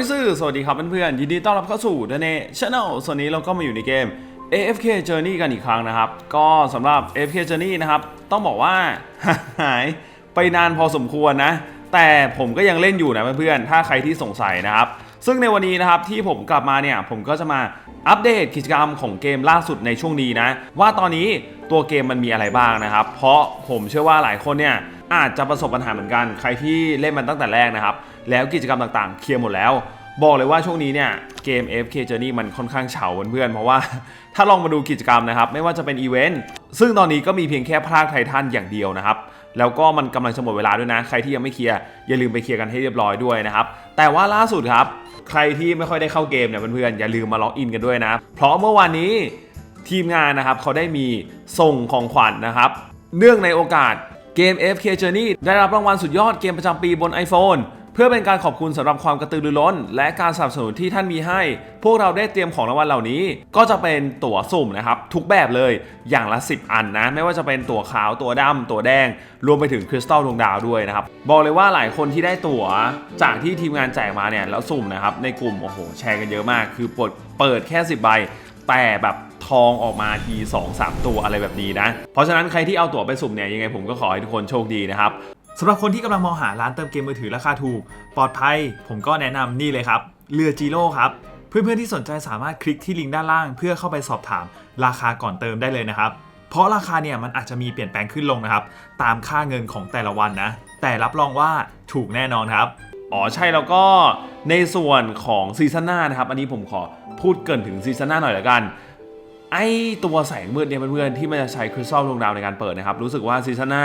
ยซื่อสวัสดีครับเพื่อนๆยินดีต้อนรับเข้าสู่ The n e Channel ส่วนนี้เราก็มาอยู่ในเกม AFK Journey กันอีกครั้งนะครับ ก็สำหรับ AFK Journey นะครับ ต้องบอกว่าหายไปนานพอสมควรนะ แต่ผมก็ยังเล่นอยู่นะเพื่อนๆ ถ้าใครที่สงสัยนะครับ ซึ่งในวันนี้นะครับที่ผมกลับมาเนี่ย ผมก็จะมาอัปเดตกิจกรรมของเกมล่าสุดในช่วงนี้นะ ว่าตอนนี้ตัวเกมมันมีอะไรบ้างนะครับ เพราะผมเชื่อว่าหลายคนเนี่ยอาจจะประสบปัญหาเหมือนกัน ใครที่เล่นมันตั้งแต่แรกนะครับ แล้วกิจกรรมต่างๆ เคลียร์หมดแล้ว บอกเลยว่าช่วงนี้เนี่ยเกม FK Journey มันค่อนข้างเฉาเพื่อนๆเพราะว่าถ้าลองมาดูกิจกรรมนะครับ ไม่ว่าจะเป็นอีเวนต์ซึ่งตอนนี้ก็มีเพียงแค่พรากไททันอย่างเดียวนะครับแล้วก็มันกำลังจะหมดเวลาด้วยนะ ใครที่ยังไม่เคลียร์อย่าลืมไปเคลียร์กันให้เรียบร้อยด้วยนะครับ แต่ว่าล่าสุดครับ ใครที่ไม่ค่อยได้เข้าเกมเนี่ยเพื่อนๆอย่าลืมมาล็อกอินกันด้วยนะ เพราะเมื่อวานนี้ทีมงานนะครับเขาได้มีส่งของขวัญนะครับ เนื่องในโอกาสเกม FK Journey ได้รับรางวัลสุดยอดเกมประจำปีบน iPhone เพื่อเป็นการขอบคุณสำหรับความกระตือรือร้น และการสนับสนุนที่ท่านมีให้ พวกเราได้เตรียมของรางวัลเหล่านี้ ก็จะเป็นตั๋วสุ่มนะครับทุกแบบเลยอย่างละ 10 อันนะ ไม่ว่าจะเป็นตั๋วขาวตั๋วดำตั๋วแดง รวมไปถึงคริสตัลดวงดาวด้วยนะครับ บอกเลยว่าหลายคนที่ได้ตั๋วจากที่ทีมงานแจกมาเนี่ยแล้วสุ่มนะครับในกลุ่มโอ้โหแชร์กันเยอะมาก คือเปิดเปิดแค่ 10 ใบแต่แบบทองออกมาที2 3 ตัวอะไรแบบนี้นะ เพราะฉะนั้นใครที่เอาตั๋วไปสุ่มเนี่ยยังไงผมก็ขอให้ทุกคนโชคดีนะครับ สำหรับคนที่กำลังมองหาร้านเติมเกมมือถือราคาถูก ปลอดภัย ผมก็แนะนำนี่เลยครับ เรือจีโร่ครับ เพื่อนๆที่สนใจสามารถคลิกที่ลิงก์ด้านล่าง เพื่อเข้าไปสอบถามราคาก่อนเติมได้เลยนะครับ เพราะราคาเนี่ยมันอาจจะมีเปลี่ยนแปลงขึ้นลงนะครับ ตามค่าเงินของแต่ละวันนะ แต่รับรองว่าถูกแน่นอนครับอ๋อใช่แล้วก็ในส่วนของซีซันหน้านะครับ อันนี้ผมขอพูดเกินถึงซีซันหน้าหน่อยละกัน ไอตัวแสงมืดเนี่ยเพื่อนๆที่มันจะใช้คริสตัลดวงดาวในการเปิดนะครับ รู้สึกว่าซีซันหน้า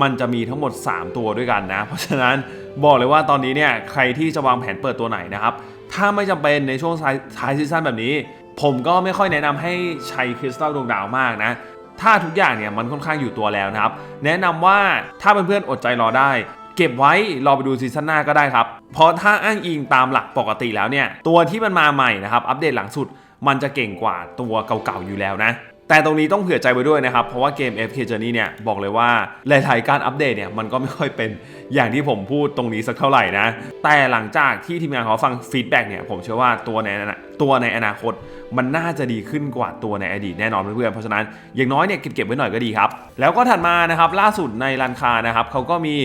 มันจะมีทั้งหมด 3 ตัวด้วยกันนะ เพราะฉะนั้นบอกเลยว่าตอนนี้เนี่ยใครที่จะวางแผนเปิดตัวไหนนะครับถ้าไม่จำเป็นในช่วงท้ายท้ายซีซั่นแบบนี้ ผมก็ไม่ค่อยแนะนำให้ใช้คริสตัลดวงดาวมากนะ ถ้าทุกอย่างเนี่ยมันค่อนข้างอยู่ตัวแล้วนะครับ แนะนำว่าถ้าเพื่อนๆอดใจรอได้ เก็บไว้รอไปดูซีซั่นหน้าก็ได้ครับ เพราะถ้าอ้างอิงตามหลักปกติแล้วเนี่ย ตัวที่มันมาใหม่นะครับ อัปเดตหลังสุด มันจะเก่งกว่าตัวเก่าๆอยู่แล้วนะ แต่ตรงนี้ต้องเผื่อใจไว้ด้วยนะครับ เพราะว่าเกม FK Journey เนี่ยบอกเลยว่าหลายๆการอัปเดตเนี่ยมันก็ไม่ค่อยเป็นอย่างที่ผมพูดตรงนี้สักเท่าไหร่นะ แต่หลังจากที่ทีมงานเขาฟังฟีดแบ็กเนี่ยผมเชื่อว่าตัวในนาตัวในอนาคต มันน่าจะดีขึ้นกว่าตัวในอดีตแน่นอนเพื่อนๆเพราะฉะนั้นอย่างน้อยเนี่ยเก็บไว้หน่อยก็ดีครับ แล้วก็ถัดมานะครับล่าสุดในรันคานะครับเขาก็มี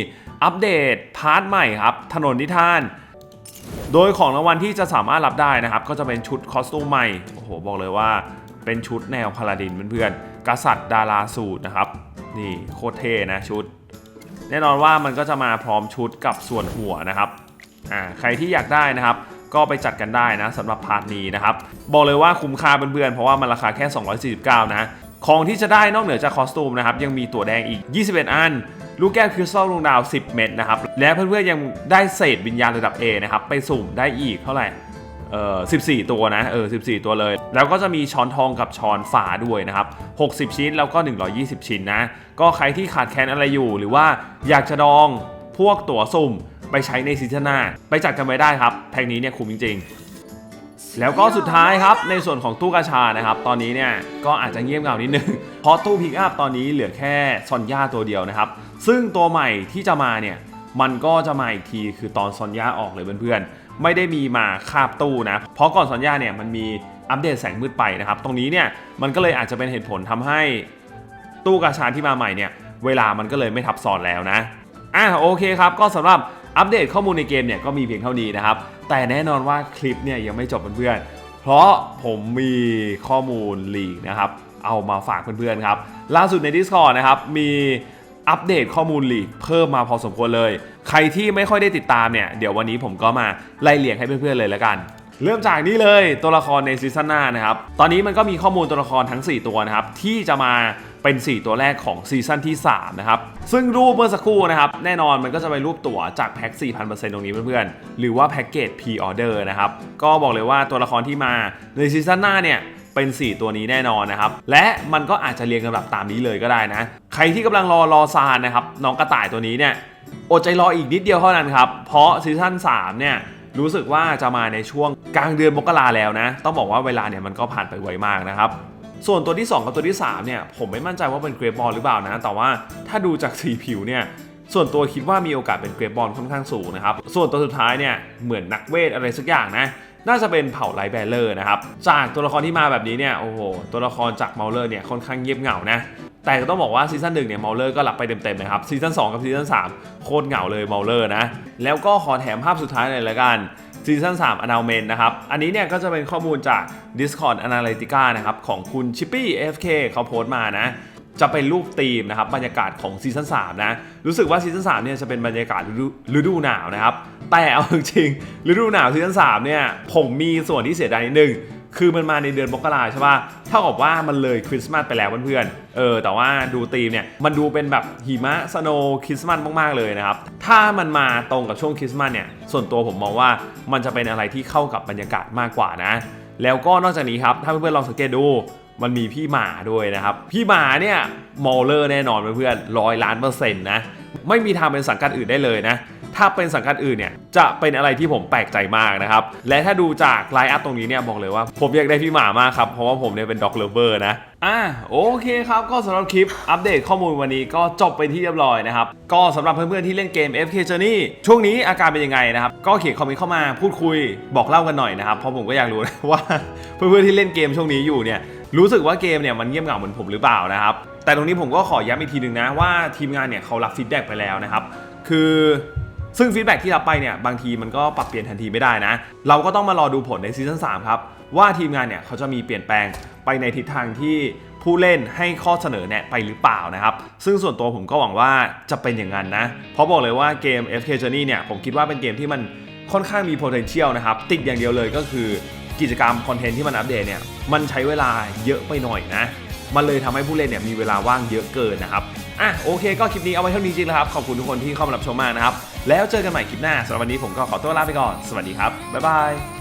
อัปเดตพาร์ทใหม่ครับถนนนิทานโดยของรางวัลที่จะสามารถรับได้นะครับ ก็จะเป็นชุดคอสตูมใหม่ โอ้โห บอกเลยว่า เป็นชุดแนวพาลาดินเพื่อนๆกษัตริย์ดาราสูตรนะครับ นี่โคตรเท่นะชุด แน่นอนว่ามันก็จะมาพร้อมชุดกับส่วนหัวนะครับอ่าใครที่อยากได้นะครับ ก็ไปจัดกันได้นะสำหรับพาร์ทนี้นะครับ บอกเลยว่าคุ้มค่าเพื่อนๆเพราะว่ามันราคาแค่ 249 นะของที่จะได้นอกเหนือจากคอสตูมนะครับยังมีตัวแดงอีก 21 อัน ลูกแก้วคริสตัลดวงดาว 10 เม็ดนะครับและเพื่อนๆยังได้เศษวิญญาณระดับ A นะครับไปสุ่มได้อีกเท่าไหร่ เอ่อ14 ตัวนะเออ14 ตัวเลย แล้วก็จะมีช้อนทองกับช้อนฝาด้วยนะครับ 60 ชิ้นแล้วก็ 120 ชิ้นนะ ก็ใครที่ขาดแคลนอะไรอยู่ หรือว่าอยากจะดองพวกตั๋วสุ่มไปใช้ในซีซั่นหน้า ไปจัดกันไว้ได้ครับ แพ็กนี้เนี่ยคุ้มจริง ๆ แล้วก็สุดท้ายครับในส่วนของตู้กาชานะครับ ตอนนี้เนี่ยก็อาจจะเงียบเหงานิดนึง เพราะตู้พิกอัพตอนนี้เหลือแค่ซอนย่าตัวเดียวนะครับ ซึ่งตัวใหม่ที่จะมาเนี่ยมันก็จะมาอีกทีคือตอนซอนย่าออกเลยเพื่อนๆ ไม่ได้มีมาคาบตู้นะ เพราะก่อนซอนย่าเนี่ยมันมีอัปเดตแสงมืดไปนะครับ ตรงนี้เนี่ยมันก็เลยอาจจะเป็นเหตุผลทำให้ตู้กาชาที่มาใหม่เนี่ยเวลามันก็เลยไม่ทับซ้อนแล้วนะอะโอเคครับ ก็สำหรับอัปเดตข้อมูลในเกมเนี่ยก็มีเพียงเท่านี้นะครับ แต่แน่นอนว่าคลิปเนี่ยยังไม่จบเพื่อนๆ เพราะผมมีข้อมูลลีกนะครับ เอามาฝากเพื่อนๆครับ ล่าสุดใน Discord นะครับมี อัปเดตข้อมูลลีกเพิ่มมาพอสมควรเลย ใครที่ไม่ค่อยได้ติดตามเนี่ย เดี๋ยววันนี้ผมก็มาไล่เลียงให้เพื่อนๆเลยแล้วกัน เริ่มจากนี้เลยตัวละครในซีซั่นหน้านะครับ ตอนนี้มันก็มีข้อมูลตัวละครทั้ง 4 ตัวนะครับ ที่จะมาเป็น 4 ตัวแรกของซีซั่นที่ 3 นะครับ ซึ่งรูปเมื่อสักครู่นะครับ แน่นอนมันก็จะเป็นรูปตั๋วจากแพ็ค4,000%ตรงนี้เพื่อนๆ หรือว่าแพ็กเกจ P-Order นะครับ ก็บอกเลยว่าตัวละครที่มาในซีซั่นหน้าเนี่ย เป็น 4 ตัวนี้แน่นอนนะครับ และมันก็อาจจะเรียงลำดับตามนี้เลยก็ได้นะ ใครที่กำลังรอรอซานนะครับน้องกระต่ายตัวนี้เนี่ยอดใจรออีกนิดเดียวเท่านั้นครับ เพราะซีซั่น3เนี่ยรู้สึกว่าจะมาในช่วงกลางเดือนมกราแล้วนะ ต้องบอกว่าเวลาเนี่ยมันก็ผ่านไปไวมากนะครับ ส่วนตัวที่ 2 กับตัวที่ 3 เนี่ย ผมไม่มั่นใจว่าเป็นเกรฟบอลหรือเปล่านะ แต่ว่าถ้าดูจากสีผิวเนี่ย ส่วนตัวคิดว่ามีโอกาสเป็นเกรดบอลค่อนข้างสูงนะครับ ส่วนตัวสุดท้ายเนี่ยเหมือนนักเวทอะไรสักอย่างนะ น่าจะเป็นเผ่าไลท์แบลเลอร์นะครับ จากตัวละครที่มาแบบนี้เนี่ย โอ้โห ตัวละครจากเมาเลอร์เนี่ยค่อนข้างเงียบเหงานะ แต่ก็ต้องบอกว่าซีซั่นหนึ่งเนี่ยเมาเลอร์ก็หลับไปเต็มๆนะครับ ซีซั่น2 กับซีซั่น3 โคตรเหงาเลยเมาเลอร์นะ แล้วก็ขอแถมภาพสุดท้ายหน่อยละกันซีซั่น3 Announcement นะครับ อันนี้เนี่ยก็จะเป็นข้อมูลจาก Discord Analytica นะครับของคุณ Chippy FK เขาโพสต์มานะ จะเป็นรูปธีมนะครับบรรยากาศของซีซั่น3นะรู้สึกว่าซีซั่น3เนี่ยจะเป็นบรรยากาศฤดูหนาวนะครับแต่เอาจริงๆฤดูหนาวซีซั่น3เนี่ยผมมีส่วนที่เสียดายนิดนึงคือมันมาในเดือนมกราใช่ป่ะ เท่ากับว่ามันเลยคริสต์มาสไปแล้วเพื่อนๆ เออ แต่ว่าดูธีมเนี่ย มันดูเป็นแบบหิมะสโนว์คริสต์มาสมากๆเลยนะครับ ถ้ามันมาตรงกับช่วงคริสต์มาสเนี่ย ส่วนตัวผมมองว่ามันจะเป็นอะไรที่เข้ากับบรรยากาศมากกว่านะ แล้วก็นอกจากนี้ครับ ถ้าเพื่อนๆลองสังเกตดู มันมีพี่หมาด้วยนะครับ พี่หมาเนี่ยมอลเลอร์แน่นอนเพื่อนๆร้อยล้านเปอร์เซ็นต์นะ ไม่มีทางเป็นสังกัดอื่นได้เลยนะ ถ้าเป็นสังกัดอื่นเนี่ยจะเป็นอะไรที่ผมแปลกใจมากนะครับ และถ้าดูจากไลน์อัพตรงนี้เนี่ยบอกเลยว่าผมอยากได้พี่หมามากครับ เพราะว่าผมเนี่ยเป็นด็อกเลเวอร์นะอะโอเคครับ ก็สำหรับคลิปอัปเดตข้อมูลวันนี้ก็จบไปที่เรียบร้อยนะครับ ก็สำหรับเพื่อนๆที่เล่นเกม FK Journey ช่วงนี้อาการเป็นยังไงนะครับ ก็เขียนคอมเมนต์เข้ามาพูดคุยบอกเล่ากันหน่อยนะครับ เพราะผมก็อยากรู้นะว่า เพื่อนๆที่เล่นเกมช่วงนี้อยู่เนี่ย รู้สึกว่าเกมเนี่ยมันเงียบเหงาเหมือนผมหรือเปล่านะครับ แต่ตรงนี้ผมก็ขอย้ำอีกทีหนึ่งนะว่าทีมงานเนี่ยเขารับฟีดแบ็กไปแล้วนะครับ คือซึ่งฟีดแบ็กที่รับไปเนี่ยบางทีมันก็ปรับเปลี่ยนทันทีไม่ได้นะ เราก็ต้องมารอดูผลในซีซั่น3ครับ ว่าทีมงานเนี่ยเขาจะมีเปลี่ยนแปลงไปในทิศทางที่ผู้เล่นให้ข้อเสนอแนะไปหรือเปล่านะครับ ซึ่งส่วนตัวผมก็หวังว่าจะเป็นอย่างนั้นนะ เพราะบอกเลยว่าเกม FK Journey เนี่ยผมคิดว่าเป็นเกมที่มันค่อนข้างมี potential นะครับ ติดอย่างเดียวเลยก็คือ กิจกรรมคอนเทนต์ที่มันอัปเดตเนี่ยมันใช้เวลาเยอะไปหน่อยนะ มันเลยทำให้ผู้เล่นเนี่ยมีเวลาว่างเยอะเกินนะครับอะโอเคก็คลิปนี้เอาไว้เท่านี้จริงๆแล้วครับ ขอบคุณทุกคนที่เข้ามารับชมมากนะครับ แล้วเจอกันใหม่คลิปหน้าสำหรับวันนี้ผมก็ขอตัวลาไปก่อน สวัสดีครับ บ๊ายบาย